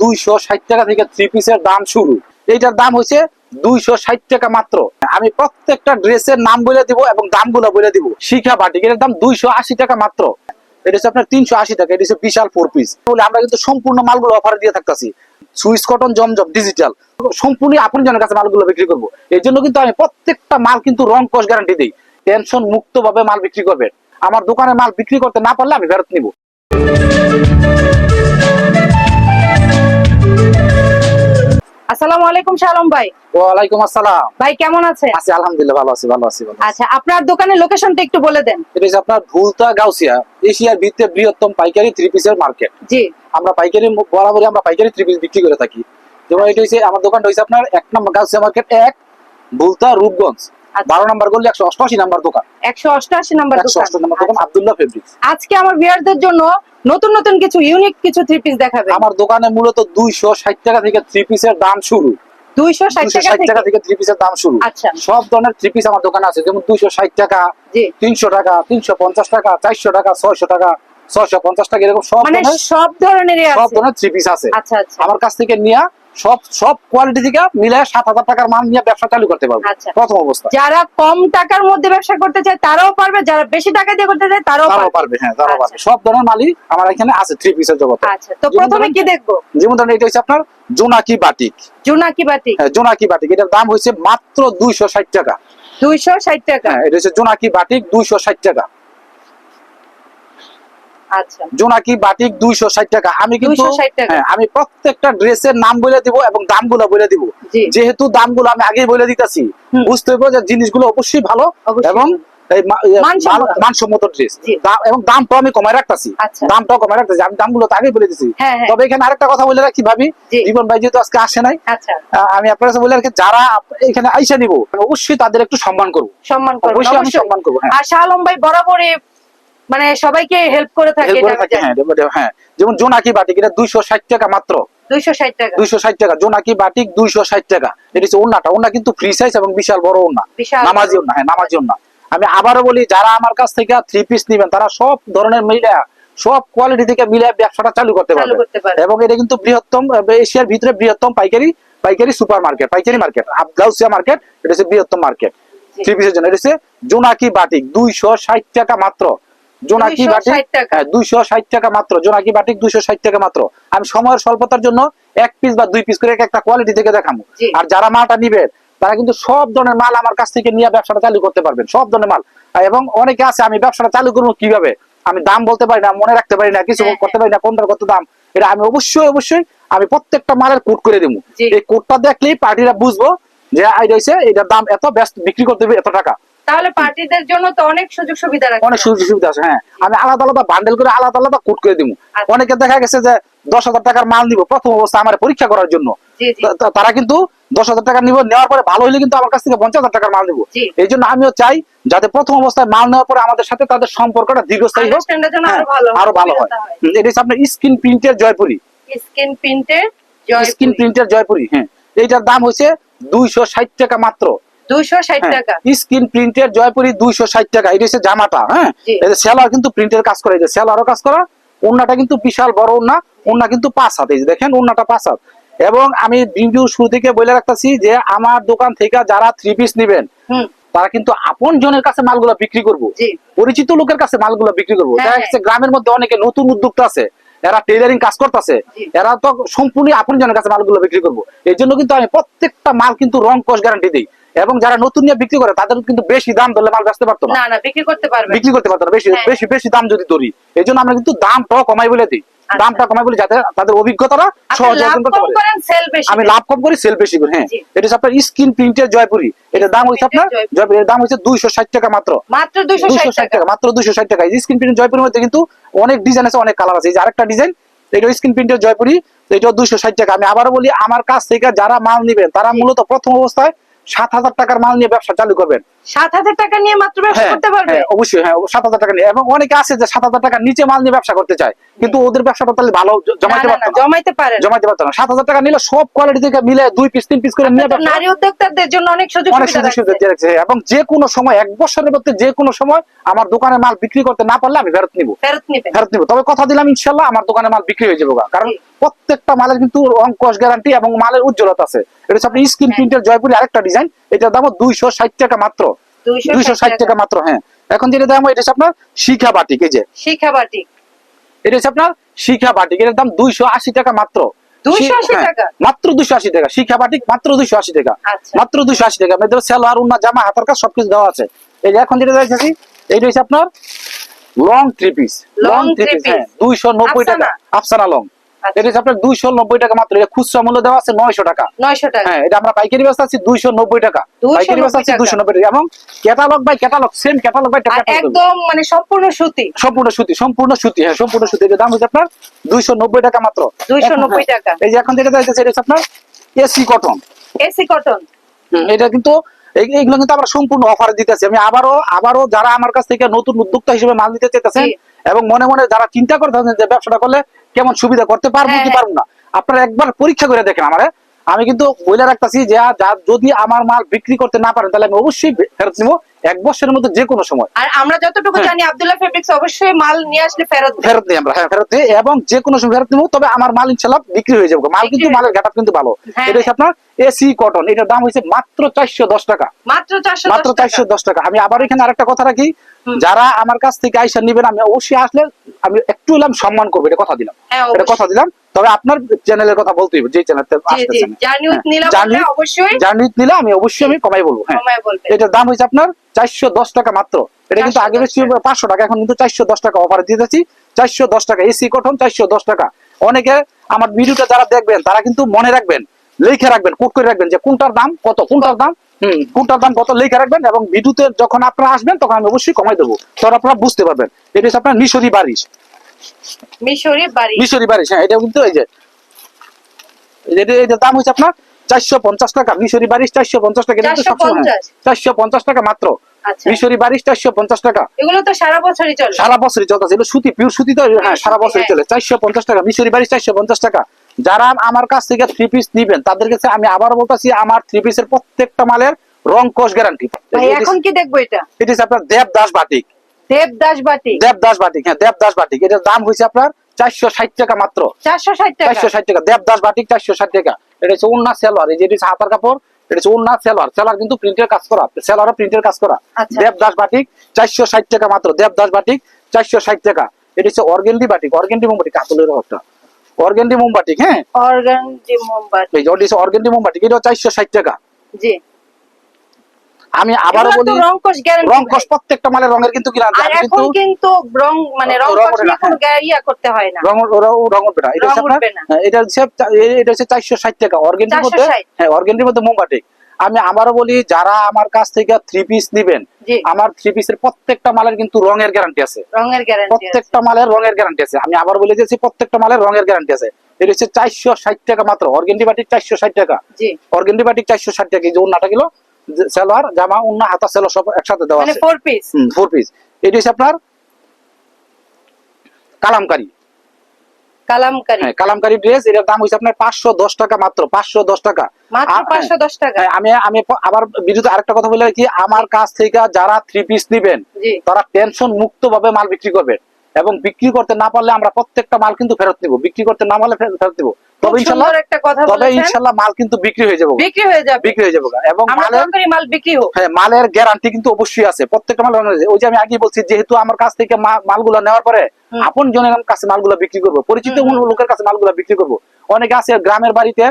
দুইশো ষাট টাকা থেকে থ্রি পিসের দাম শুরু। এইটার দাম হচ্ছে দুইশো ষাট টাকা মাত্র। আমি প্রত্যেকটা ড্রেসের নাম বলে দিব এবং দামগুলো বলে দিব। শিখা বাটিক, এটার দাম দুইশো আশি টাকা মাত্র। এটা হচ্ছে আপনার তিনশো আশি টাকা, এটা হচ্ছে বিশাল ফোর পিস বলে আমরা কিন্তু সম্পূর্ণ মালগুলো অফার দিয়ে থাকতেছি। সুইস কটন, জমজম ডিজিটাল সম্পূর্ণ আপন জনের কাছে মালগুলো বিক্রি করব। এই জন্য কিন্তু আমি প্রত্যেকটা মাল কিন্তু রং কস গ্যারান্টি দিই। টেনশন মুক্ত ভাবে মাল বিক্রি করবেন। আমার দোকানে মাল বিক্রি করতে না পারলে আমি ফেরত নিব। আসসালামু আলাইকুম শালম ভাই। ওয়ালাইকুম আসসালাম। ভাই কেমন আছি আলহামদুলিল্লাহ ভালো আছি ভালো আছি আচ্ছা আপনার দোকানের লোকেশনটা একটু বলে দেন। এটা হচ্ছে আপনার ভুলতা গাউসিয়া এশিয়ার ভিত্তিতে বৃহত্তম পাইকারি থ্রি পিসের মার্কেট জি। আমরা পাইকারি বরাবরই আমরা পাইকারি থ্রি পিস বিক্রি করে থাকি। যেমন এটা হচ্ছে আমার দোকানটা হচ্ছে আপনার এক নম্বর গাউসিয়া মার্কেট এক ভুলতা রূপগঞ্জ। বারো নম্বর গলি একশো অষ্টআশি নম্বর দোকান। একশো অষ্টআশি নাম্বার দোকান। আচ্ছা। আব্দুল্লাহ ফেব্রিক্স আজকে আমার ভিউয়ারদের জন্য নতুন নতুন কিছু ইউনিক কিছু থ্রি পিস দেখাবে। আমার দোকানে মূলত দুইশো ষাট টাকা থেকে থ্রি পিসের দাম শুরু। দুইশো ষাট টাকা থেকে থেকে থ্রি পিসের দাম শুরু। আচ্ছা। সব ধরনের থ্রি পিস আমার দোকানে আছে যেমন দুইশো ষাট টাকা তিনশো টাকা তিনশো পঞ্চাশ টাকা চারশো টাকা ছয়শো টাকা ছয়শো পঞ্চাশ টাকা এরকম সব মানে ধরনের সব ধরনেরই সব আছে। ধরনের থ্রি পিস আছে। আচ্ছা আচ্ছা। আমার কাছ থেকে নিয়ে সব সব কোয়ালিটি থেকে মিলে সাত হাজার টাকার মাল নিয়ে ব্যবসা চালু করতে পারব। আচ্ছা। প্রথম অবস্থা। যারা কম টাকার মধ্যে ব্যবসা করতে চায় তারাও পারবে। যারা বেশি টাকা দিয়ে করতে চায় তারাও পারবে। হ্যাঁ তারাও আচ্ছা। পারবে। সব ধরনের মালই আমার এখানে আছে থ্রি পিসের জগতে। আচ্ছা তো প্রথমে কি দেখব? যেমন ধরেন এটা হচ্ছে আপনার জোনাকি বাটিক। জুনাকি বাটি হ্যাঁ জোনাকি বাটিক। এটার দাম হচ্ছে মাত্র দুইশো ষাট টাকা। দুইশো ষাট টাকা। হ্যাঁ এটা হচ্ছে জোনাকি বাটিক দুইশো ষাট টাকা। জোনাকি বাটিক দুইশো ষাট টাকা। আমি কিন্তু 260 টাকা। হ্যাঁ, আমি প্রত্যেকটা ড্রেসের নাম বলে দিব এবং দামগুলো বলে দিব। যেহেতু দামগুলো আমি আগেই বলে দিতেছি বুঝতে হবে যে জিনিসগুলো অবশ্যই ভালো এবং মানসম্মত। ড্রেস। এবং দামটাও আমি কমায় রাখতেছি। আচ্ছা। দামটাও কমায় রাখতেছি। আমি দামগুলো তো আগেই বলে দিছি। হ্যাঁ, হ্যাঁ। তবে এখানে আরেকটা কথা বলে রাখি ভাবি। জীবন ভাই যেহেতু আজকে আসে নাই আচ্ছা। আমি আপনার কাছে বলে রাখি যারা এখানে আইসা নিব অবশ্যই তাদের একটু সম্মান করব। সম্মান করবেন। অবশ্যই আমি সম্মান করব আর শাহ আলম ভাই বরাবরই মানে সবাইকে হেল্প করে থাকে হ্যাঁ হ্যাঁ। যেমন জোনাকি বাটিক এটা দুইশো ষাট টাকা মাত্র। দুইশো ষাট টাকা। দুইশো ষাট টাকা। জোনাকি বাটিক দুইশো ষাট টাকা। এটা হচ্ছে ওন্নাটা ওন্না কিন্তু ফ্রি সাইজ এবং বিশাল বড় ওন্না নামাজি বড়। হ্যাঁ নামাজি ওন্না আমি আবারও বলি যারা আমার কাছ থেকে থ্রি পিস নিবেন তারা সব ধরনের মিলে সব কোয়ালিটি থেকে মিলে ব্যবসাটা চালু করতে পারবে। এবং এটা কিন্তু বৃহত্তম এশিয়ার ভিতরে বৃহত্তম পাইকারি পাইকারি সুপার মার্কেট পাইকারি মার্কেট আবগাউসিয়া মার্কেট এটা হচ্ছে বৃহত্তম মার্কেট। থ্রি পিসের জন্য। এটা হচ্ছে জোনাকি বাটিক দুইশো ষাট টাকা মাত্র। জোনাকি 260 বাটিক? হ্যাঁ, দুইশো ষাট টাকা মাত্র। জোনাকি বাটিক দুইশো ষাট টাকা মাত্র। আমি সময়ের স্বল্পতার জন্য এক পিস বা দুই পিস করে এক একটা কোয়ালিটি থেকে দেখাবো আর যারা মালটা নিবে তারা কিন্তু সব ধরনের মাল আমার কাছ থেকে নিয়ে ব্যবসাটা চালু করতে পারবেন। সব ধরনের মাল। এবং অনেকে আছে আমি ব্যবসাটা চালু করব কীভাবে? আমি দাম বলতে পারি না মনে রাখতে পারি না কিছু হ্যাঁ, করতে পারি না কোনটার কত দাম। এটা আমি অবশ্যই অবশ্যই আমি প্রত্যেকটা মালের কোট করে দেবো। এই কোডটা দেখলেই পার্টিরা বুঝব যে এটা হচ্ছে এটার দাম এত ব্যস্ত বিক্রি করতে হবে এত টাকা। তাহলে পার্টিদের জন্য তো অনেক সুযোগ সুবিধা রাখছে অনেক সুযোগ সুবিধা আছে হ্যাঁ। আমি আলাদা আলাদা বান্ডেল করে আলাদা আলাদা কোট করে দিব আচ্ছা। অনেকে দেখা গেছে যে দশ হাজার টাকার মাল নিব প্রথম অবস্থা আমার পরীক্ষা করার জন্য। তারা কিন্তু দশ হাজার টাকা নিব নেওয়ার পরে ভালো হলে কিন্তু আমার কাছ থেকে পঞ্চাশ হাজার টাকার মাল নিব। এই জন্য আমিও চাই যাতে প্রথম অবস্থায় মাল নেওয়ার পরে আমাদের সাথে তাদের সম্পর্কটা দীর্ঘস্থায়ী হোক হ্যাঁ, আরও ভালো হয় এটা হচ্ছে আপনার স্ক্রিন প্রিন্টের জয়পুরি। স্কিন প্রিন্টের স্ক্রিন প্রিন্টের জয়পুরি হ্যাঁ। এইটার দাম হচ্ছে দুইশো ষাট টাকা মাত্র। হ্যাঁ, টাকা। স্ক্রিন প্রিন্টের জয়পুরি দুইশো ষাট টাকা। এটা হচ্ছে জামাটা হ্যাঁ? এটা সেলার কিন্তু প্রিন্টের কাজ করে এটা সেলারও কাজ করা ওন্নাটা কিন্তু বিশাল বড় ওন্না ওন্না কিন্তু পাঁচ হাত এই দেখেন ওন্নাটা পাঁচ হাত। এবং আমি ভিডিও শুরু থেকে বলে রাখতেছি যে আমার দোকান থেকে যারা থ্রি পিস নিবেন তারা কিন্তু আপন জনের কাছে মালগুলো বিক্রি করব। পরিচিত লোকের কাছে মালগুলো বিক্রি করব। হ্যাঁ, দেখা। যাচ্ছে গ্রামের মধ্যে অনেকে নতুন উদ্যোক্তা আছে এরা টেলারিং কাজ করতেছে এরা তো সম্পূর্ণ আপন জনের কাছে মালগুলো বিক্রি করব। এই জন্য কিন্তু আমি প্রত্যেকটা মাল কিন্তু রং কস গ্যারান্টি দিই। এবং যারা নতুন নিয়ে বিক্রি করে তাদের কিন্তু বেশি দাম ধরলে মাল বেচতে পারতো না। বিক্রি করতে পারবে বিক্রি করতে পারতো না। বেশি হ্যাঁ। বেশি বেশি দাম যদি ধরি এই জন্য আমরা কিন্তু দামটাও কমাই বলে দিই। আচ্ছা। দামটা কমাই বলে যাতে তাদের অভিজ্ঞতাটা সহজে অর্জন করতে পারে। আমি লাভ কম করি সেল বেশি করি হ্যাঁ। এটা আপনার স্ক্রিন প্রিন্টের জয়পুরি এটার দাম হচ্ছে আপনার জয়পুরি। এর দাম হচ্ছে দুইশো ষাট টাকা মাত্র। মাত্র দুইশো দুশো ষাট ষাট টাকা। টাকা মাত্র দুশো ষাট টাকা। স্ক্রিন প্রিন্ট জয়পুরের মধ্যে কিন্তু অনেক ডিজাইন আছে অনেক কালার আছে। এই যে আরেকটা ডিজাইন এটা স্ক্রিন প্রিন্টের জয়পুরি এটাও দুশো ষাট টাকা। আমি আবারও বলি আমার কাছ থেকে যারা মাল নিবেন তারা মূলত প্রথম অবস্থায় সাত হাজার টাকার মাল নিয়ে ব্যবসা চালু করবেন। সাত হাজার টাকা নিয়ে মাত্র ব্যবসা হ্যাঁ, করতে পারবে? হ্যাঁ, অবশ্যই হ্যাঁ সাত হাজার টাকা নিয়ে। এবং অনেকে আছে যে সাত হাজার টাকা নিচে মাল নিয়ে ব্যবসা করতে চায় কিন্তু ওদের ব্যবসাটা তাহলে ভালো জমাইতে পারতো জমাইতে পারে জমাইতে পারতো না। সাত হাজার টাকা নিলে সব কোয়ালিটি থেকে মিলে দুই পিস তিন পিস করে নিয়ে নারী উদ্যোক্তাদের জন্য অনেক সুযোগ অনেক সুযোগ সুবিধা রাখছে। এবং যে কোনো সময় এক বছরের মধ্যে যে কোনো সময় আমার দোকানে মাল বিক্রি করতে না পারলে আমি ফেরত নিব। ফেরত নিবেন। ফেরত নিব। তবে কথা দিলাম ইনশাল্লাহ আমার দোকানে মাল বিক্রি হয়ে যাবে কারণ প্রত্যেকটা মালের কিন্তু অঙ্কশ গ্যারান্টি এবং মালের উজ্জ্বলতা আছে। এটা হচ্ছে আপনি স্ক্রিন হ্যাঁ। প্রিন্টের জয়পুরি আরেকটা ডিজাইন এটার দাম দুইশো ষাট টাকা মাত্র। দুইশো ষাট টাকা। মাত্র হ্যাঁ। এখন যেটা দাম এটা আপনার শিখা বাটিক এই যে। শিখা বাটিক। এটা হচ্ছে আপনার শিখা বাটিক এটার দাম দুইশো আশি টাকা মাত্র। 280 মাত্র দুইশো আশি টাকা শিখা বাটিক মাত্র দুইশো আশি টাকা। মাত্র দুইশো আশি টাকা মেয়েদের সেলোয়ার উন্না জামা হাতার কাজ সবকিছু দেওয়া আছে। এই যে এখন যেটা দেখেছি এইটা হচ্ছে আপনার long three piece long three piece হ্যাঁ দুইশো নব্বই টাকা আফসানা? লং। এটা হচ্ছে আপনার দুইশো নব্বই টাকা মাত্র। এটা খুচরা মূল্য দেওয়া আছে নয়শো টাকা। নয়শো টাকা। হ্যাঁ এটা আমরা পাইকারি ব্যবস্থা আছি দুইশো নব্বই টাকা। পাইকারি ব্যবস্থা আছে দুইশো নব্বই টাকা। এবং catalogue by catalogue same catalogue by একদম মানে সম্পূর্ণ সুতি। সম্পূর্ণ সুতি সম্পূর্ণ সুতি হ্যাঁ সম্পূর্ণ সুতি। দাম হচ্ছে আপনার দুইশো নব্বই টাকা মাত্র। 290 এখন, হ্যাঁ, টাকা। এই যে এখন যেটা দেখতেছে এটা হচ্ছে আপনার এসি কটন। AC cotton. এটা কিন্তু এইগুলো কিন্তু আমরা সম্পূর্ণ অফার দিতেছি। আমি আবারও আবারও যারা আমার কাছ থেকে নতুন উদ্যোক্তা হিসেবে মাল নিতে চাইতেছেন এবং মনে মনে যারা চিন্তা করতেছেন যে ব্যবসাটা করলে কেমন সুবিধা করতে পারব হ্যাঁ, কি হ্যাঁ। পারব না? আপনারা একবার পরীক্ষা করে দেখেন আমারে। আমি কিন্তু বলে রাখতেছি যে যদি আমার মাল বিক্রি করতে না পারেন তাহলে আমি অবশ্যই ফেরত নিবো এক বছরের মধ্যে যে কোনো সময়। আর আমরা যতটুকু হ্যাঁ। জানি আব্দুল্লাহ ফেব্রিক্স অবশ্যই মাল নিয়ে আসলে ফেরত ফেরত দিই আমরা হ্যাঁ ফেরত দিই এবং যে কোনো সময় ফেরত নিবো তবে আমার মাল ইনশাল্লাহ বিক্রি হয়ে যাবে। মাল কিন্তু মালের ঘাটা কিন্তু ভালো। এটা হচ্ছে আপনার এসি কটন এটার দাম হচ্ছে মাত্র চারশো দশ টাকা। মাত্র চারশো মাত্র চারশো দশ টাকা। আমি আবার এখানে আরেকটা কথা রাখি। যারা আমার কাছ থেকে আইসা নিবেন আমি অবশ্যই আসলে আমি একটু হলাম সম্মান করব এটা কথা দিলাম। হ্যাঁ এটা কথা দিলাম। তবে আপনার চ্যানেলের কথা বলতে হবে যে চ্যানেলটা জি জি জার্নি উইথ নীলা আমি অবশ্যই আমি কমাই বলব হ্যাঁ। এটার দাম হচ্ছে আপনার চারশো দশ টাকা মাত্র। এটা কিন্তু আগে বেশি পাঁচশো টাকা এখন কিন্তু চারশো দশ টাকা অফার দিতেছি চারশো দশ টাকা এসি কটন চারশো দশ টাকা। অনেকে আমার ভিডিওটা যারা দেখবেন তারা কিন্তু মনে রাখবেন লিখে রাখবেন কোট করে রাখবেন যে কোনটার দাম কত কোনটার দাম কোনটার দাম কত লিখে রাখবেন এবং ভিডিওতে যখন আপনারা আসবেন তখন আমি অবশ্যই কমাই দেবো। তখন আপনারা বুঝতে পারবেন। এটা হচ্ছে আপনার মিশরি বারিশ। মিশরি বারিশ। হ্যাঁ এটা কিন্তু এই যে এটার দাম হচ্ছে আপনার চারশো পঞ্চাশ টাকা। মিশরি বারিশ চারশো পঞ্চাশ টাকা সবসময় চারশো পঞ্চাশ? টাকা মাত্র। আচ্ছা। মিশরি বারিশ চারশো পঞ্চাশ টাকা। এগুলো তো সারা বছরই চলে। সারা বছরই চলতেছে। এগুলো সুতি পিওর সুতি তো হ্যাঁ সারা বছরই হ্যাঁ। চলে। চারশো পঞ্চাশ টাকা মিশরি বারিশ চারশো পঞ্চাশ টাকা। যারা আমার কাছ থেকে থ্রি পিস নিবেন তাদের কাছে আমি আবার বলতেছি আমার থ্রি পিসের প্রত্যেকটা মালের রং কোষ গ্যারান্টি এখন কি দেখব এটা? এটি হচ্ছে আপনার দেবদাস বাটিক দেবদাস বাটি দেবদাস বাটিক হ্যাঁ দেবদাস বাটিক এটার দাম হয়েছে আপনার চারশো ষাট টাকা মাত্র। চারশো ষাট টাকা। চারশো ষাট টাকা। দেবদাস বাটিক চারশো ষাট টাকা। এটা হচ্ছে উন্না সেলোয়ার এই যে এটা হাতার কাপড় এটা হচ্ছে উন্না সেলোয়ার সেলার কিন্তু প্রিন্টের কাজ করা। সেলোয়ারও প্রিন্টের কাজ করা। আচ্ছা। দেবদাস বাটিক চারশো ষাট টাকা মাত্র। দেবদাস বাটিক চারশো ষাট টাকা। এটা হচ্ছে অর্গেন্ডি বাটিক অর্গেন্ডি মোমবাটিক কাতলের একটা অর্গেন্ডি মোমবাতি হ্যাঁ? অর্গান যে মোমবাতি। এই হচ্ছে অর্গেন্ডি মোমবাটিক এটা চারশো ষাট টাকা। জি। আমি আবারও এগুলো বলি রংকশ গ্যারান্টি রংকশ প্রত্যেকটা মালের রঙের কিন্তু কি আর কিন্তু এখন কিন্তু রং মানে রংকশ নিয়ে কোনো ইয়া করতে হয় না। রং রং- রং উঠবে না এটা হচ্ছে। হ্যাঁ, এটা হচ্ছে এটা হচ্ছে চারশো ষাট টাকা অর্গেন্ডির মধ্যে হ্যাঁ অর্গেন্ডির মধ্যে মোমবাটিক আমি আবারও বলি যারা আমার কাছ থেকে থ্রি পিস নিবেন আমার থ্রি পিসের প্রত্যেকটা মালের কিন্তু রঙের গ্যারান্টি আছে। রঙের গ্যারান্টি প্রত্যেকটা মালের রঙের গ্যারান্টি আছে। আমি আবার বলে দিয়েছি প্রত্যেকটা মালের রঙের গ্যারান্টি আছে। এটা হচ্ছে চারশো ষাট টাকা মাত্র। অর্গেন্ডি বাটিক চারশো ষাট টাকা। জি। অর্গেন্ডি বাটিক চারশো ষাট টাকা। এই যে উন্নাটা গেল সেলোয়ার জামা উন্না হাতা সেলো সব একসাথে দেওয়া মানে আছে। ফোর পিস ফোর পিস এটি হচ্ছে আপনার কালামকারি। কালামকারি। কালামকারী ড্রেস এটার দাম হইছে আপনার পাঁচশো দশ টাকা মাত্র পাঁচশো দশ টাকা। মাত্র আর- পাঁচশো দশ টাকা। হ্যাঁ, আমি আমি আবার বিদ্যুৎ আরেকটা কথা বলে কি আমার কাছ থেকে যারা থ্রি পিস নেবেন তারা টেনশন মুক্ত ভাবে মাল বিক্রি করবেন এবং বিক্রি করতে না পারলে আমরা প্রত্যেকটা মাল কিন্তু ফেরত নিব। বিক্রি করতে না পারলে ফেরত দিব তবে ইনশাল্লাহ একটা কথা তবে ইনশাল্লাহ মাল কিন্তু বিক্রি হয়ে যাবে। বিক্রি হয়ে যাবে। বিক্রি হয়ে যাবে। এবং মালের মাল বিক্রি হোক। হ্যাঁ মালের গ্যারান্টি কিন্তু অবশ্যই আছে। প্রত্যেকটা মাল ওই যে আমি আগে বলছি যেহেতু আমার কাছ থেকে মালগুলো নেওয়ার পরে আপন জনের কাছে মালগুলো বিক্রি করব পরিচিত। লোকের কাছে মালগুলো বিক্রি করব। অনেকে আছে গ্রামের বাড়িতে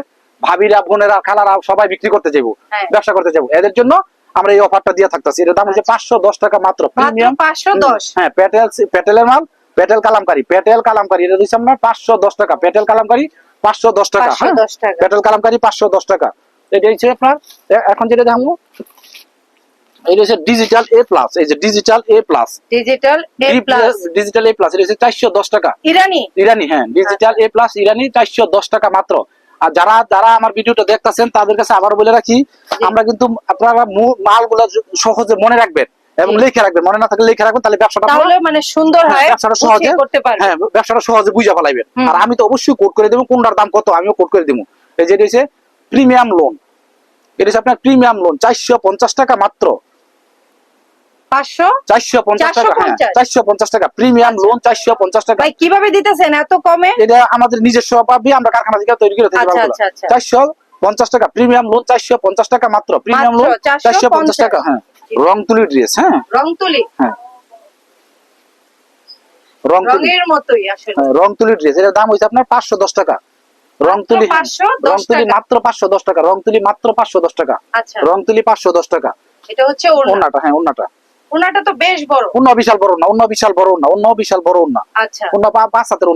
ভাবিরা বোনেরা খালারা সবাই বিক্রি করতে যাব হ্যাঁ। ব্যবসা করতে যাব এদের জন্য আমরা এই অফারটা দিয়ে থাকতেছি। এটার দাম হচ্ছে পাঁচশো দশ টাকা মাত্র। প্রিমিয়াম পাঁচশো দশ? হ্যাঁ পেটেল পেটেলের মাল পেটেল কালামকারি। পেটেল কালামকারি এটা দিচ্ছে আপনার পাঁচশো দশ টাকা। পেটেল কালামকারি পাঁচশো দশ টাকা। পাঁচশো হ্যাঁ? দশ টাকা। পেট্রোল কালামকারি পাঁচশো দশ টাকা। এটা হচ্ছে আপনার এখন যেটা দেখাবো এটা হচ্ছে ডিজিটাল এ প্লাস এই যে digital A plus digital A plus digital A plus এটা হচ্ছে চারশো দশ টাকা। ইরানি? ইরানি হ্যাঁ ডিজিটাল এ প্লাস ইরানি চারশো দশ টাকা মাত্র। আর যারা যারা আমার ভিডিওটা দেখতেছেন তাদের কাছে আবার বলে রাখি আমরা কিন্তু আপনারা মালগুলো সহজে মনে রাখবেন এবং লিখে রাখবেন। মনে না থাকলে লিখে রাখবেন তাহলে ব্যবসাটা তাহলে মানে সুন্দর হ্যাঁ, হয় ব্যবসাটা সহজে করতে পারবে হ্যাঁ ব্যবসাটা সহজে বুঝে ফেলাইবেন। আর আমি তো অবশ্যই কোড করে দেবো কোনটার দাম কত আমিও কোড করে দেবো। এই যেটা হচ্ছে প্রিমিয়াম লোন এটা হচ্ছে আপনার প্রিমিয়াম লোন চারশো পঞ্চাশ টাকা মাত্র। টাকা হ্যাঁ 450 চারশো পঞ্চাশ টাকা প্রিমিয়াম লোন টাকা। ভাই কীভাবে দিতেছেন এত কমে? এটা আমাদের নিজস্ব ভাবে আমরা কারখানা থেকে তৈরি করে থাকি আচ্ছা। আচ্ছা, আচ্ছা। চারশো পঞ্চাশ টাকা প্রিমিয়াম লোন চারশো পঞ্চাশ টাকা মাত্র প্রিমিয়াম লোন চারশো পঞ্চাশ টাকা হ্যাঁ। রং তুলি ড্রেস হ্যাঁ। রং তুলি হ্যাঁ। রং তুলি মতোই আসলে। হ্যাঁ, রং তুলি ড্রেস এটার দাম হয়েছে আপনার পাঁচশো দশ টাকা। রং তুলি 510 রং তুলি মাত্র পাঁচশো দশ টাকা রং তুলি মাত্র পাঁচশো দশ টাকা। আচ্ছা। রং তুলি পাঁচশো দশ টাকা। এটা হচ্ছে ওড়না। হ্যাঁ ওনাটা ওড়নাটা তো বেশ বড়। বিশাল বড় না বিশাল বড় না বিশাল বড় না আচ্ছা। পাঁচ হাতের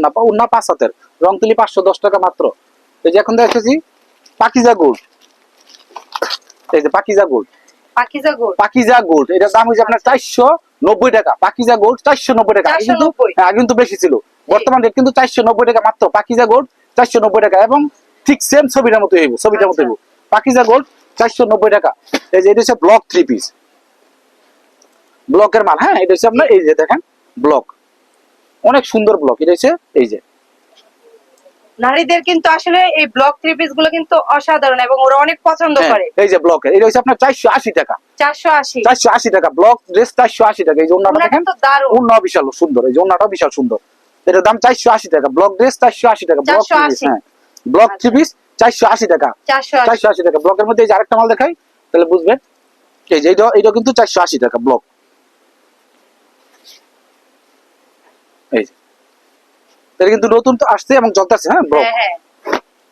পাঁচ হাতের। রং তুলি পাঁচশো দশ টাকা মাত্র। এই যে এখন পাকিজা গোল্ড এই যে Pakiza gold Pakiza gold Pakiza gold এটার দাম হচ্ছে আপনার চারশো নব্বই টাকা। পাকিজা গোল্ড চারশো নব্বই টাকা। কিন্তু 490 হ্যাঁ, কিন্তু বেশি ছিল। বর্তমান রেট কিন্তু চারশো নব্বই টাকা মাত্র। পাকিজা গোল্ড চারশো নব্বই টাকা এবং ঠিক সেম ছবিটার মতো হইব ছবিটার মতো আচ্ছা। হইব। পাকিজা গোল্ড চারশো নব্বই টাকা। এই যে এটা হচ্ছে ব্লক থ্রি পিস ব্লকের মাল হ্যাঁ এটা হচ্ছে আপনার এই যে দেখেন ব্লক। অনেক সুন্দর ব্লক এটা হচ্ছে এই যে। নারীদের কিন্তু আসলে এই ব্লক থ্রি পিসগুলো কিন্তু অসাধারণ এবং ওরা অনেক পছন্দ হ্যাঁ, করে। এই যে ব্লকের এটা হচ্ছে আপনার চারশো আশি টাকা। চারশো আশি। চারশো আশি টাকা ব্লক ড্রেস চারশো আশি টাকা এই যে ওনাটা দেখেন বিশাল সুন্দর এই যে অন্যটা বিশাল সুন্দর। এটার দাম চারশো আশি টাকা ব্লক ড্রেস চারশো আশি টাকা ব্লক 480 হ্যাঁ। ব্লক থ্রি পিস চারশো আশি টাকা। চারশো আশি। চারশো আশি টাকা ব্লকের মধ্যে এই যে আরেকটা মাল দেখাই তাহলে বুঝবেন। এই যে এটা এটা কিন্তু চারশো আশি টাকা ব্লক। এই যে। এটা কিন্তু নতুন তো আসছে এবং হ্যাঁ হ্যাঁ হ্যাঁ।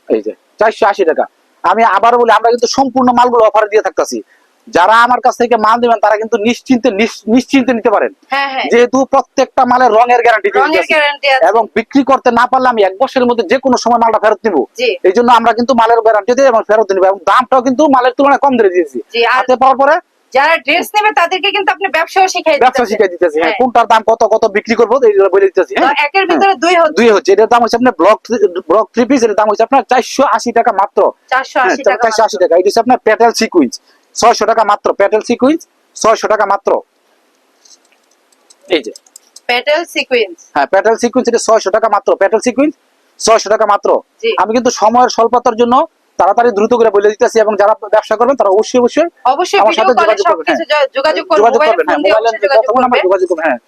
এই যে চারশো আশি টাকা। আমি আবার বলি আমরা কিন্তু সম্পূর্ণ মালগুলো অফার দিয়ে থাকতেছি। যারা আমার কাছ থেকে মাল দিবেন তারা কিন্তু নিশ্চিন্তে নিশ্চিন্তে নিতে পারেন। হ্যাঁ যেহেতু প্রত্যেকটা মালের রঙের গ্যারান্টি গ্যারান্টি এবং বিক্রি করতে না পারলে আমি এক বছরের মধ্যে যে কোনো সময় মালটা ফেরত নিব। এই জন্য আমরা কিন্তু মালের গ্যারান্টি দিই এবং ফেরত নিব। এবং দামটাও কিন্তু মালের তুলনায় কম দিয়ে দিয়েছি। হাতে পাওয়ার পরে যারা ড্রেস নেবে তাদেরকে কিন্তু আপনি ব্যবসাও শিখাই ব্যবসা শিখাই দিতেছি হ্যাঁ হ্যাঁ। কোনটার দাম কত কত বিক্রি করব এইগুলো বলে দিতেছি হ্যাঁ? একের ভিতরে দুই হচ্ছে। দুই হচ্ছে এটার দাম হচ্ছে আপনার ব্লক ব্লক থ্রি পিস এর দাম হচ্ছে আপনার চারশো আশি টাকা মাত্র। চারশো হ্যাঁ আশি টাকা চারশো আশি টাকা এটা হচ্ছে আপনার প্যাটেল সিকুইন্স ছয়শো টাকা মাত্র প্যাটেল সিকুইন্স ছয়শো টাকা মাত্র। এই যে। পেটেল সিকোয়েন্স হ্যাঁ প্যাটেল সিকুয়েন্স এটা ছয়শো টাকা মাত্র প্যাটেল সিকুয়েন্স ছয়শো টাকা মাত্র। আমি কিন্তু সময়ের স্বল্পতার জন্য তাড়াতাড়ি দ্রুত করে বলে দিতেছি এবং যারা ব্যবসা করবেন তারা অবশ্যই অবশ্যই অবশ্যই আমার সাথে যোগাযোগ করবেন, যোগাযোগ হ্যাঁ অবশ্যই যোগাযোগ করবেন হ্যাঁ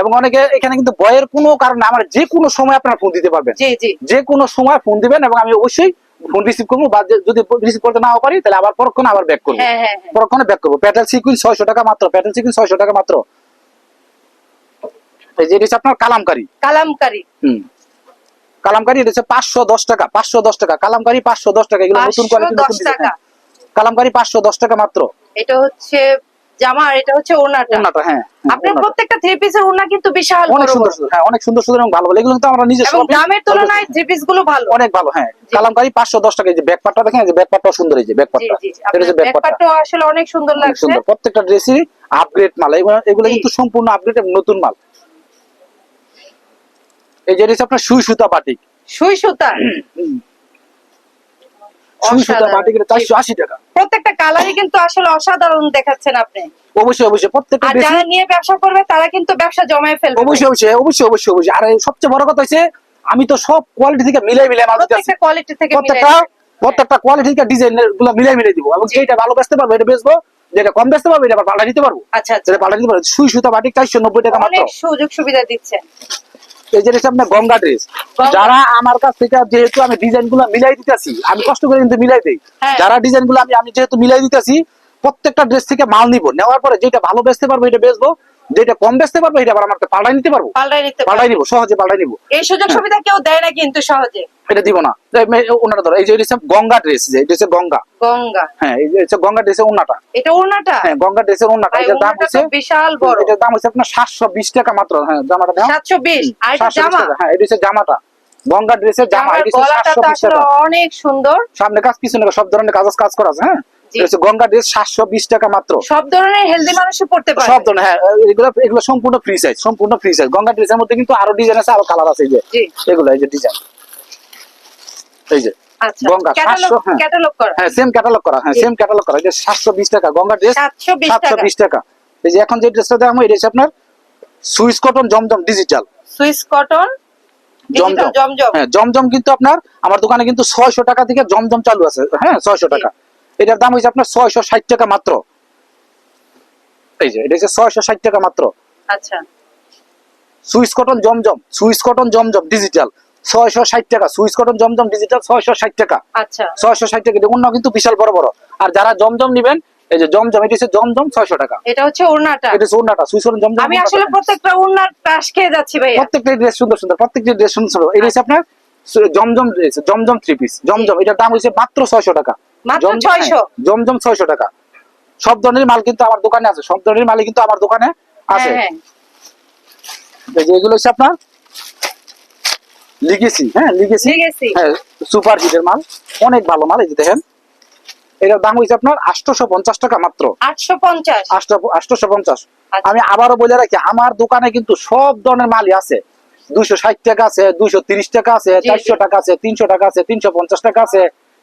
এবং অনেকে এখানে কিন্তু বয়ের কোনো কারণে আমার যে কোনো সময় আপনারা ফোন দিতে পারবেন। যে কোনো সময় ফোন দিবেন এবং আমি অবশ্যই ফোন রিসিভ করব বা যদি রিসিভ করতে নাও পারি তাহলে আবার পরক্ষণে আবার ব্যাক করব। হ্যাঁ হ্যাঁ হ্যাঁ। পরক্ষণে ব্যাক করব। প্যাটেল সিকুইন্স ছয়শো টাকা মাত্র প্যাটেল সিকুইন্স ছয়শো টাকা মাত্র। এই যে আপনার কালামকারি। কালামকারি। হুম। কালামকারি এটা হচ্ছে পাঁচশো দশ টাকা পাঁচশো দশ টাকা। কালামকারি পাঁচশো দশ টাকা এগুলো নতুন কোয়ালিটি 510 টাকা। কালামকারি পাঁচশো দশ টাকা মাত্র। এটা হচ্ছে জামা এটা হচ্ছে ওড়নাটা। ওনাটা হ্যাঁ হ্যাঁ, আপনার প্রত্যেকটা থ্রি পিসের ওড়না কিন্তু বিশাল অনেক সুন্দর হ্যাঁ অনেক সুন্দর সুন্দর এবং ভালো। ভালো এগুলো কিন্তু আমরা নিজে এবং দামের তুলনায় থ্রি পিসগুলো ভালো। অনেক ভালো হ্যাঁ। কালামকারি পাঁচশো দশ টাকা এই যে ব্যাকপারটা দেখেন এই যে সুন্দর এই যে ব্যাকপারটা এটা ব্যাকপারটা আসলে অনেক সুন্দর লাগছে। সুন্দর। প্রত্যেকটা ড্রেসই আপগ্রেড মাল। এগুলো এগুলো কিন্তু সম্পূর্ণ আপগ্রেড এবং নতুন মাল। এই যে হচ্ছে আপনার সুই সুতা বাটিক। সুই সুতা? সুই সুতা বাটিক এটা চারশো আশি টাকা। প্রত্যেকটা কালারই কিন্তু আসলে অসাধারণ দেখাচ্ছেন আপনি। অবশ্যই অবশ্যই প্রত্যেকটা আর যারা নিয়ে ব্যবসা করবে তারা কিন্তু ব্যবসা জমায় ফেলবে। অবশ্যই অবশ্যই অবশ্যই অবশ্যই অবশ্যই। আর সবচেয়ে বড় কথা হচ্ছে আমি তো সব কোয়ালিটি থেকে মিলাই মিলাই মাল দিতে প্রত্যেকটা কোয়ালিটি থেকে প্রত্যেকটা প্রত্যেকটা কোয়ালিটি থেকে ডিজাইনগুলো মিলাই মিলাই দিব। এবং যেটা ভালো বেচতে পারব এটা বেচবো যেটা কম বেচতে পারব এটা পাল্টা দিতে পারব। আচ্ছা আচ্ছা। পাল্টা পারব সুই সুতা বাটিক চারশো নব্বই টাকা মাত্র। সুযোগ সুবিধা দিচ্ছেন। এই যে আপনার গঙ্গা ড্রেস যারা আমার কাছ থেকে যেহেতু আমি ডিজাইনগুলো মিলাই দিতেছি আমি কষ্ট করে কিন্তু মিলাই দিই। হ্যাঁ। যারা ডিজাইনগুলো আমি আমি যেহেতু মিলাই দিতেছি প্রত্যেকটা ড্রেস থেকে মাল নিব। নেওয়ার পরে যেটা ভালো বেচতে পারব এটা বেচবো যেটা কম বেচতে পারব এটা আবার আমার পাল্টাই নিতে পারব? পাল্টাই নিতে। পাল্টাই নিব সহজে পাল্টাই নিব। এই সুযোগ সুবিধা কেউ দেয় না কিন্তু সহজে। এটা দিব না। ওনাটা ধরো। এই যে হচ্ছে গঙ্গা ড্রেস যে এটা হচ্ছে গঙ্গা। গঙ্গা। হ্যাঁ এই যে হচ্ছে গঙ্গা ড্রেসের ওনাটা এটা ওড়নাটা? হ্যাঁ গঙ্গা ড্রেসের ওনাটা ভাই দাম হচ্ছে বিশাল বড়। দাম হচ্ছে আপনার সাতশো বিশ টাকা মাত্র। হ্যাঁ জামাটা দাম সাতশো বিশ। আর এটা জামা? হ্যাঁ এটা হচ্ছে জামাটা। গঙ্গা ড্রেসের জামা। এটা হচ্ছে টাকা। অনেক সুন্দর। সামনে কাজ পিছনে সব ধরনের কাজ কাজ করা আছে হ্যাঁ? গঙ্গা ড্রেস সাতশো বিশ টাকা মাত্র। সব ধরনের হেলদি মানুষই পড়তে পারে। সব ধরনের হ্যাঁ এগুলো এগুলো সম্পূর্ণ ফ্রি সাইজ সম্পূর্ণ ফ্রি সাইজ গঙ্গা ড্রেসের মধ্যে কিন্তু আরও ডিজাইন আছে আরও কালার আছে এই যে। এগুলো এই যে ডিজাইন এই যে গঙ্গা, হ্যাঁ। ক্যাটালগ করা। সেম ক্যাটালগ করা হ্যাঁ সেম ক্যাটালগ করা। এটা সাতশো বিশ টাকা গঙ্গা ড্রেস সাতশো বিশ টাকা। এই যে এখন যে ড্রেসটা দেখাবো এটা আপনার Swiss cotton Zamzam digital Swiss cotton Zamzam. Zamzam. হ্যাঁ জমজম কিন্তু আপনার আমার দোকানে কিন্তু ছয়শো টাকা থেকে জমজম চালু আছে। হ্যাঁ ছয়শো টাকা। এটার দাম হচ্ছে আপনার ছয়শো ষাট টাকা মাত্র। এই যে এটা হচ্ছে ছয়শো ষাট টাকা মাত্র। আচ্ছা। Swiss cotton Zamzam Swiss cotton Zamzam digital ছয়শো ষাট টাকা। সুইস কটন জমজম ডিজিটাল ছয়শো ষাট টাকা। আচ্ছা। ছয়শো ষাট টাকা। অন্য কিন্তু বিশাল বড় বড়। আর যারা জমজম নিবেন এই যে জমজম এটা হচ্ছে জমজম ছয়শো টাকা। এটা হচ্ছে ওড়নাটা। এটা হচ্ছে ওড়নাটা জমজম আমি আসলে প্রত্যেকটা ওড়নার পাশ খেয়ে যাচ্ছি ভাইয়া। প্রত্যেকটা ড্রেস সুন্দর সুন্দর প্রত্যেকটা ড্রেস সুন্দর সুন্দর। এটা হচ্ছে আপনার জমজম জমজম থ্রি পিস জমজম এটার দাম হচ্ছে মাত্র ছয়শো টাকা। মাত্র জমজম- 600 হ্যাঁ, জমজম ছয়শো টাকা। সব ধরনের মাল কিন্তু আমার দোকানে আছে। সব ধরনের মালই কিন্তু আমার দোকানে আছে। হ্যাঁ হ্যাঁ। এই যে এগুলো হচ্ছে আপনার লিগেসি হ্যাঁ হ্যাঁ সুপার হিটের মাল অনেক ভালো মাল এই যে দেখেন। এটার দাম হয়েছে আপনার আটশো পঞ্চাশ টাকা মাত্র। আটশো পঞ্চাশ আচ্ছা। আমি আবারও বলে রাখি আমার দোকানে কিন্তু সব ধরনের মালই আছে। দুইশো ষাট টাকা আছে দুইশো তিরিশ টাকা আছে চারশো টাকা আছে তিনশো টাকা আছে তিনশো পঞ্চাশ টাকা আছে।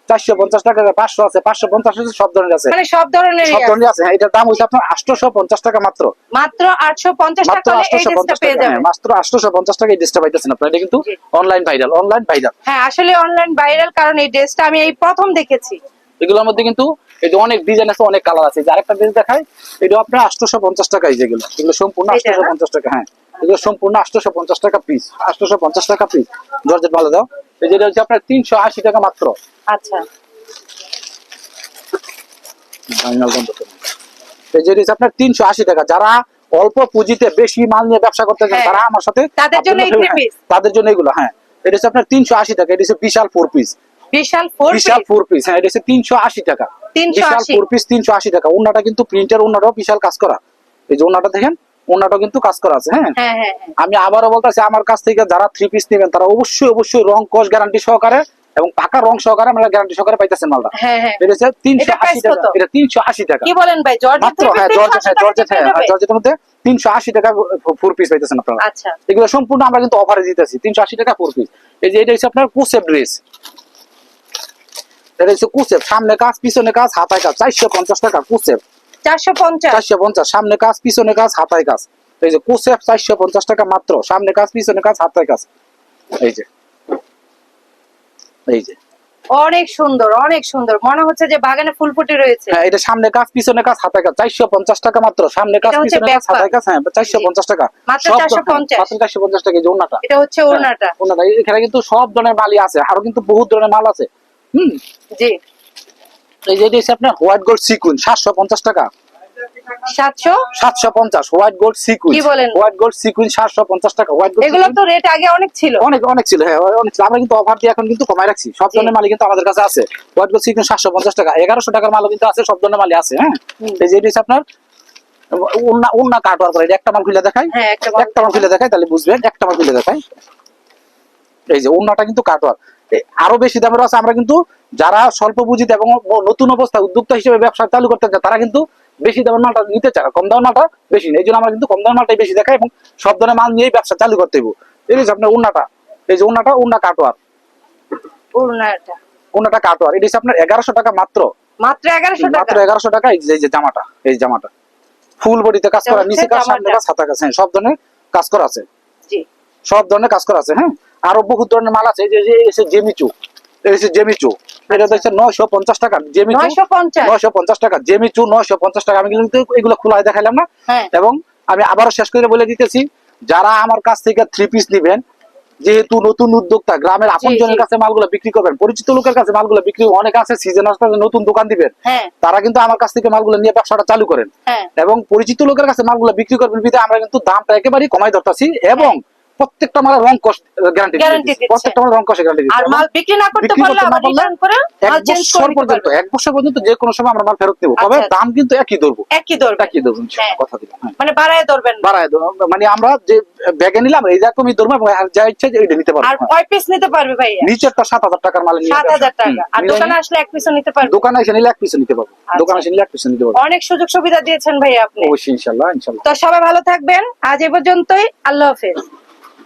চারশো পঞ্চাশ টাকা পাঁচশো আছে পাঁচশো পঞ্চাশ আছে সব ধরনের আছে। মানে সব ধরনের সব ধরনের আছে হ্যাঁ, এটার দাম হচ্ছে আপনার আটশোশো পঞ্চাশ টাকা মাত্র। মাত্র আটশো পঞ্চাশ মাত্র টাকা পঞ্চাশ হ্যাঁ মাত্র আটশোশো পঞ্চাশ টাকা এই ড্রেসটা পাইতেছেন আপনার। এটা কিন্তু অনলাইন ভাইরাল অনলাইন ভাইরাল হ্যাঁ আসলে অনলাইন ভাইরাল কারণ এই ড্রেসটা আমি এই প্রথম দেখেছি। এগুলোর মধ্যে কিন্তু এটা অনেক ডিজাইন আছে অনেক কালার আছে। যে আরেকটা ড্রেস দেখাই এটা আপনার আটশোশো পঞ্চাশ টাকা এই যেগুলো এগুলো। সম্পূর্ণ আটশোশো পঞ্চাশ টাকা হ্যাঁ। এগুলো সম্পূর্ণ আটশোশো পঞ্চাশ টাকা পিস আটশোশো পঞ্চাশ টাকা পিস জর্জেট ভালো দাও। এই যেটা হচ্ছে আপনার তিনশো আশি টাকা মাত্র। আচ্ছা। এই যেটা হচ্ছে আপনার তিনশো আশি টাকা। যারা অল্প পুঁজিতে বেশি মাল নিয়ে ব্যবসা করতে চান হ্যাঁ। তারা আমার সাথে তাদের জন্য এই তাদের জন্য এগুলো হ্যাঁ। এটা হচ্ছে আপনার তিনশো আশি টাকা। এটা হচ্ছে Bishal four piece Bishal four Bishal four piece হ্যাঁ এটা হচ্ছে তিনশো আশি টাকা। 380 বিশাল ফোর পিস তিনশো আশি টাকা। ওনাটা কিন্তু প্রিন্টের ওনাটাও বিশাল কাজ করা। এই যে ওনাটা দেখেন ওনাটাও কিন্তু কাজ করা আছে হ্যাঁ? হ্যাঁ হ্যাঁ হ্যাঁ। আমি আবারও বলতেছি আমার কাছ থেকে যারা থ্রি পিস নেবেন তারা অবশ্যই অবশ্যই রং কস গ্যারান্টি সহকারে এবং পাকা রং সহকারে আমরা গ্যারান্টি সহকারে পাইতেছেন মালটা। হ্যাঁ হ্যাঁ। এটা হচ্ছে তিনশো আশি টাকা। এটা তিনশো আশি টাকা। কি বলেন ভাই মাত্র হ্যাঁ জর্জেট হ্যাঁ জর্জেট হ্যাঁ হ্যাঁ, জর্জেটের মধ্যে তিনশো আশি টাকা ফোর পিস পাইতেছেন আপনারা। আচ্ছা। এগুলো সম্পূর্ণ আমরা কিন্তু অফারে দিতেছি তিনশো আশি টাকা ফোর পিস এই যে এটা হচ্ছে আপনার কুসেপ ড্রেস এটা হচ্ছে সামনে কাজ পিছনে কাজ হাতায় কাজ চারশো পঞ্চাশ টাকা চারশো পঞ্চাশ? চারশো পঞ্চাশ সামনে কাজ পিছনে কাজ হাতায় কাজ এই যে চারশো পঞ্চাশ টাকা মাত্র সামনে কাজ পিছনে কাজ হাতায় কাজ এই যে। এই যে। অনেক সুন্দর অনেক সুন্দর। মনে হচ্ছে যে বাগানে ফুল ফুটে রয়েছে। হ্যাঁ এটা সামনে কাজ পিছনে কাজ হাতায় কাজ চারশো পঞ্চাশ টাকা মাত্র সামনে কাজ পিছনে কাজ। হাতায় কাজ হ্যাঁ চারশো পঞ্চাশ টাকা। মাত্র 450 টাকা এই যে ওনাটা এটা হচ্ছে ওড়নাটা। হ্যাঁ, ওনাটা এখানে কিন্তু সব ধরনের মালই আছে। আরও কিন্তু বহুত ধরনের মাল আছে। হুম জি। এই যে হচ্ছে আপনার হোয়াইট গোল্ড সিকুইন সাতশো পঞ্চাশ টাকা। সাতশো? সাতশো পঞ্চাশ হোয়াইট গোল্ড সিকুইন। কি বলেন? হোয়াইট গোল্ড সিকুইন সাতশো পঞ্চাশ টাকা হোয়াইট গোল্ড এগুলো তো রেট আগে অনেক ছিল। অনেক অনেক ছিল হ্যাঁ অনেক ছিল। আমরা কিন্তু অফার দিয়ে এখন কিন্তু কমাই রাখছি। সব ধরনের মালই কিন্তু আমাদের কাছে আছে। হোয়াইট গোল্ড সিকুইন সাতশো পঞ্চাশ টাকা। এগারোশো টাকার মালও কিন্তু আছে সব ধরনের মালই আছে হ্যাঁ। এই যে এটা আপনার উন্না উন্না কাটওয়ার করে একটা মাল খুলে দেখাই। হ্যাঁ একটা একটা মাল খুলে দেখাই তাহলে বুঝবেন একটা মাল খুলে দেখাই। এই যে উন্নাটা কিন্তু কাটওয়ার আরও বেশি দামের আছে। আমরা কিন্তু যারা স্বল্প পুঁজিতে এবং নতুন অবস্থায় উদ্যোক্তা হিসেবে ব্যবসা চালু করতে চায় তারা কিন্তু বেশি দামের মালটা নিতে চায় কম দামের মালটা বেশি এই জন্য আমরা কিন্তু কম দামের মালটাই বেশি দেখাই এবং সব ধরনের মাল নিয়েই ব্যবসা চালু করতে হইব। এই যে আপনার উন্নাটা এই যে উন্নাটা উন্না কাটোয়ার উন্নাটা। কাটোয়ার এটা আপনার এগারোশো টাকা মাত্র। মাত্র এগারোশো টাকা? মাত্র এগারোশো টাকা। এই যে জামাটা এই জামাটা। ফুল বডিতে কাজ করা নিচে কাজ সামনে কাজ হাতা কাজ হ্যাঁ সব ধরনের কাজ করা আছে। সব ধরনের কাজ করা আছে হ্যাঁ? আরও বহুত ধরনের মাল আছে যে যে এসে জেমিচু জেমিচু এটা দেখছে নয়শো পঞ্চাশ টাকা। জেমিচু নয়শো পঞ্চাশ। টাকা। জেমিচু নয়শো পঞ্চাশ টাকা। আমি কিন্তু এগুলো খোলায় দেখাইলাম না। হ্যাঁ। এবং আমি আবারও শেষ করে বলে দিতেছি যারা আমার কাছ থেকে থ্রি পিস নিবেন যেহেতু নতুন উদ্যোক্তা গ্রামের আপনজনের কাছে মালগুলো বিক্রি করবেন পরিচিত লোকের কাছে মালগুলো বিক্রি অনেক আছে সিজন আসতে নতুন দোকান দিবেন হ্যাঁ। তারা কিন্তু আমার কাছ থেকে মালগুলো নিয়ে ব্যবসাটা চালু করেন। হ্যাঁ। এবং পরিচিত লোকের কাছে মালগুলো বিক্রি করবেন আমরা কিন্তু দামটা একেবারেই কমাই ধরতেছি। এবং প্রত্যেকটা রং গ্যারান্টি। প্রত্যেকটা রং গ্যারান্টি আর মাল বিক্রি না করতে পারলে আবার রিটার্ন করে মাল চেঞ্জ করে পর্যন্ত এক বছর পর্যন্ত যে কোনো সময় আমরা মাল ফেরত নেব তবে আচ্ছা। দাম কিন্তু একই ধরবো। একই ধরবে একই ধরবো ইনশাআল্লাহ, হ্যাঁ। কথা দিলাম হ্যাঁ। মানে বাড়ায় ধরবেন বাড়ায় দেবো মানে আমরা যে ব্যাগে নিলাম এই রকমই ধরবো এবং যা ইচ্ছা এটা নিতে পারব। আর। কয় পিস নিতে পারবে নিচেরটা সাত হাজার টাকার মাল নিয়ে সাত হাজার ব্যবসা। টাকা। আর দোকানে আসলে এক পিসও নিতে পারবে। দোকানে এসে নিলে এক নিতে পারব। আচ্ছা। দোকানে এসে নিলে এক পিছু নিতে পারব। অনেক সুযোগ সুবিধা দিয়েছেন ভাইয়া আপনি। অবশ্যই ইনশাল্লাহ ইনশাল্লাহ। তো সবাই ভালো থাকবেন। আজ এ পর্যন্তই। আল্লাহ হাফেজ।